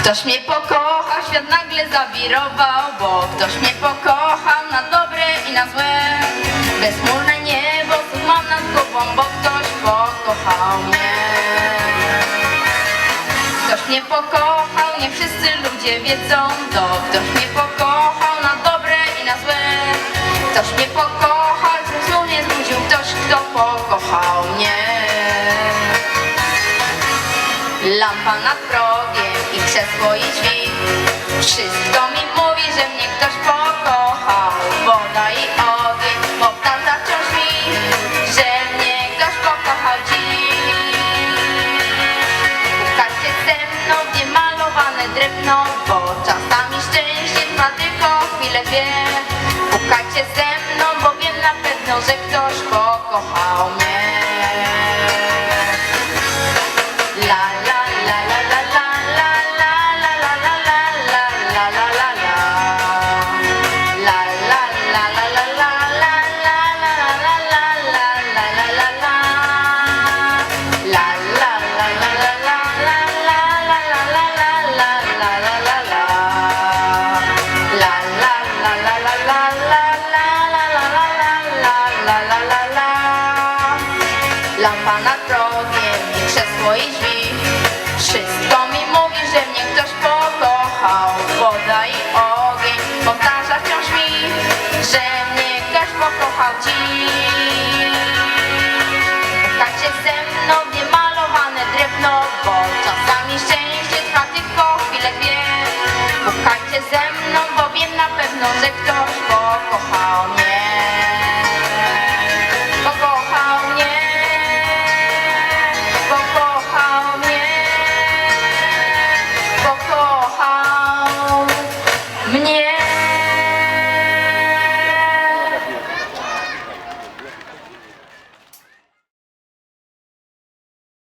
Ktoś mnie pokochał, świat nagle zawirował, bo ktoś mnie pokochał na dobre i na złe. Bezchmurne niebo, cud mam nad głową, bo ktoś pokochał mnie. Ktoś mnie pokochał, nie wszyscy ludzie wiedzą to. Ktoś mnie pokochał na dobre i na złe. Ktoś mnie pokochał, zmysłu mnie zbudził ktoś, kto pokochał mnie. Lampa nad progiem krzesło i drzwi. Wszystko mi mówi, że mnie ktoś pokochał. Woda i ogień powtarza wciąż mi Że mnie ktoś pokochał dziś. Pukacie ze mną w niemalowane drewno Bo czasami szczęście trwa tylko chwilę dwie. Pukajcie ze mną, bo wiem na pewno, że ktoś pokochał mnie La pana drogiem i krzesło i drzwi no se conosco, cojones.